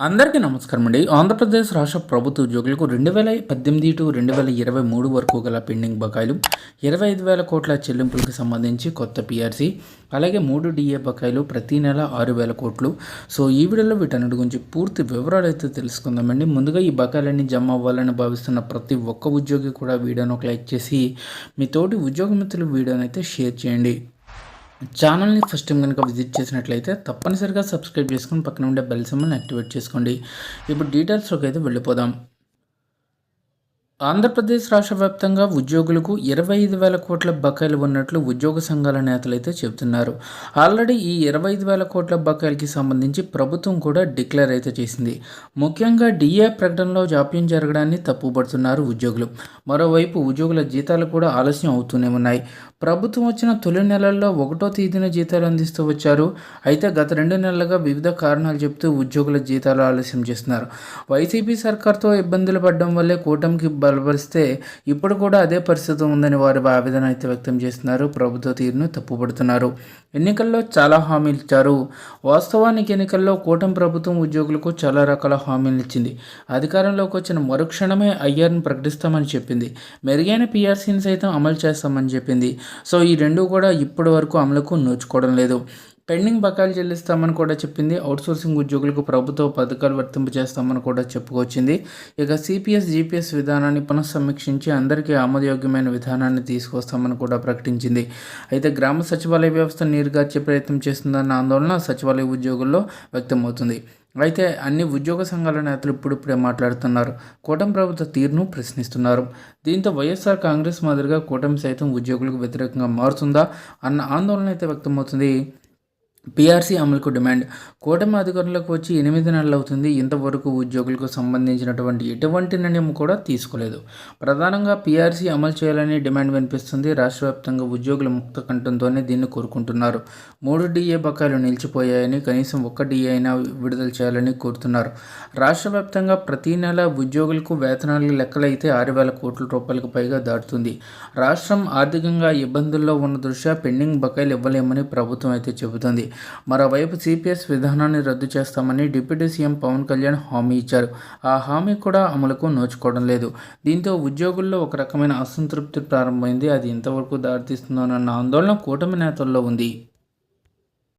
అందరికీ నమస్కారం అండి. ఆంధ్రప్రదేశ్ రాష్ట్ర ప్రభుత్వ ఉద్యోగులకు రెండు వేల పద్దెనిమిది టు రెండు వేల ఇరవై మూడు వరకు గల పెండింగ్ బకాయిలు ఇరవై ఐదు వేల కోట్ల చెల్లింపులకు సంబంధించి కొత్త పీఆర్సీ అలాగే మూడు డిఏ బకాయిలు ప్రతి నెల ఆరు వేల కోట్లు. సో ఈ వీడియోలో వీటన్నిటి గురించి పూర్తి వివరాలు అయితే తెలుసుకుందామండి. ముందుగా ఈ బకాయిలన్నీ జమ అవ్వాలని భావిస్తున్న ప్రతి ఒక్క ఉద్యోగి కూడా వీడియోను ఒక లైక్ చేసి మీ తోటి ఉద్యోగ మిత్రులు వీడియోనైతే అయితే షేర్ చేయండి. ఛానల్ని ఫస్ట్ టైం కనుక విజిట్ చేసినట్లయితే తప్పనిసరిగా సబ్స్క్రైబ్ చేసుకుని పక్కన ఉండే బెల్ సింబల్ని యాక్టివేట్ చేసుకోండి. ఇప్పుడు డీటెయిల్స్లోకి అయితే వెళ్ళిపోదాం. ఆంధ్రప్రదేశ్ రాష్ట్ర వ్యాప్తంగా ఉద్యోగులకు ఇరవై ఐదు వేల కోట్ల బకాయిలు ఉన్నట్లు ఉద్యోగ సంఘాల నేతలు అయితే చెబుతున్నారు. ఆల్రెడీ ఈ ఇరవై ఐదు వేల కోట్ల బకాయిలకి సంబంధించి ప్రభుత్వం కూడా డిక్లేర్ అయితే చేసింది. ముఖ్యంగా డిఏ ప్రకటనలో జాప్యం జరగడాన్ని తప్పుపడుతున్నారు ఉద్యోగులు. మరోవైపు ఉద్యోగుల జీతాలు కూడా ఆలస్యం అవుతూనే ఉన్నాయి. ప్రభుత్వం వచ్చిన తొలి నెలల్లో ఒకటో తేదీన జీతాలు అందిస్తూ వచ్చారు. అయితే గత రెండు నెలలుగా వివిధ కారణాలు చెబుతూ ఉద్యోగుల జీతాలు ఆలస్యం చేస్తున్నారు. వైసీపీ సర్కార్తో ఇబ్బందులు పడడం వల్లే కూటమికి బలపరిస్తే ఇప్పుడు కూడా అదే పరిస్థితి ఉందని వారు ఆవేదన అయితే వ్యక్తం చేస్తున్నారు. ప్రభుత్వ తీరును తప్పుపడుతున్నారు. ఎన్నికల్లో చాలా హామీలు ఇచ్చారు. వాస్తవానికి ఎన్నికల్లో కూటమి ప్రభుత్వం ఉద్యోగులకు చాలా రకాల హామీలు ఇచ్చింది. అధికారంలోకి వచ్చిన మరుక్షణమే ఐఆర్ని ప్రకటిస్తామని చెప్పింది. మెరుగైన పీఆర్సీని సైతం అమలు చేస్తామని చెప్పింది. సో ఈ రెండు కూడా ఇప్పటి వరకు అమలుకు నోచుకోవడం లేదు. పెండింగ్ బకాయిలు చెల్లిస్తామని కూడా చెప్పింది. అవుట్సోర్సింగ్ ఉద్యోగులకు ప్రభుత్వ పథకాలు వర్తింపజేస్తామని కూడా చెప్పుకొచ్చింది. ఇక సిపిఎస్ జీపీఎస్ విధానాన్ని పునఃసమీక్షించి అందరికీ ఆమోదయోగ్యమైన విధానాన్ని తీసుకొస్తామని కూడా ప్రకటించింది. అయితే గ్రామ సచివాలయ వ్యవస్థ నీరుగార్చే ప్రయత్నం చేస్తుందన్న ఆందోళన సచివాలయ ఉద్యోగుల్లో వ్యక్తమవుతుంది. అయితే అన్ని ఉద్యోగ సంఘాల నేతలు ఇప్పుడిప్పుడే మాట్లాడుతున్నారు. కూటమి ప్రభుత్వ తీరును ప్రశ్నిస్తున్నారు. దీంతో వైఎస్ఆర్ కాంగ్రెస్ మాదిరిగా కూటమి సైతం ఉద్యోగులకు వ్యతిరేకంగా మారుతుందా అన్న ఆందోళన అయితే వ్యక్తమవుతుంది. పీఆర్సీ అమలుకు డిమాండ్. కూటమి అధికారులకు వచ్చి ఎనిమిది నెలలు అవుతుంది. ఇంతవరకు ఉద్యోగులకు సంబంధించినటువంటి ఎటువంటి నిర్ణయం కూడా తీసుకోలేదు. ప్రధానంగా పీఆర్సీ అమలు చేయాలని డిమాండ్ వినిపిస్తుంది. రాష్ట్ర వ్యాప్తంగా ఉద్యోగుల ముక్త కంఠంతోనే దీన్ని కోరుకుంటున్నారు. మూడు డిఏ బకాయిలు నిలిచిపోయాయని కనీసం ఒక్క డిఏ అయినా విడుదల చేయాలని కోరుతున్నారు. రాష్ట్ర వ్యాప్తంగా ప్రతి నెల ఉద్యోగులకు వేతనాలు లెక్కలైతే ఆరు వేల కోట్ల రూపాయలకు పైగా దాటుతుంది. రాష్ట్రం ఆర్థికంగా ఇబ్బందుల్లో ఉన్న దృష్ట్యా పెండింగ్ బకాయిలు ఇవ్వలేమని ప్రభుత్వం అయితే చెబుతుంది. మరోవైపు సిపిఎస్ విధానాన్ని రద్దు చేస్తామని డిప్యూటీ సీఎం పవన్ కళ్యాణ్ హామీ ఇచ్చారు. ఆ హామీ కూడా అమలుకు నోచుకోవడం లేదు. దీంతో ఉద్యోగుల్లో ఒక రకమైన అసంతృప్తి ప్రారంభమైంది. అది ఎంతవరకు దారితీస్తుందోనన్న ఆందోళన కూటమి నేతల్లో ఉంది.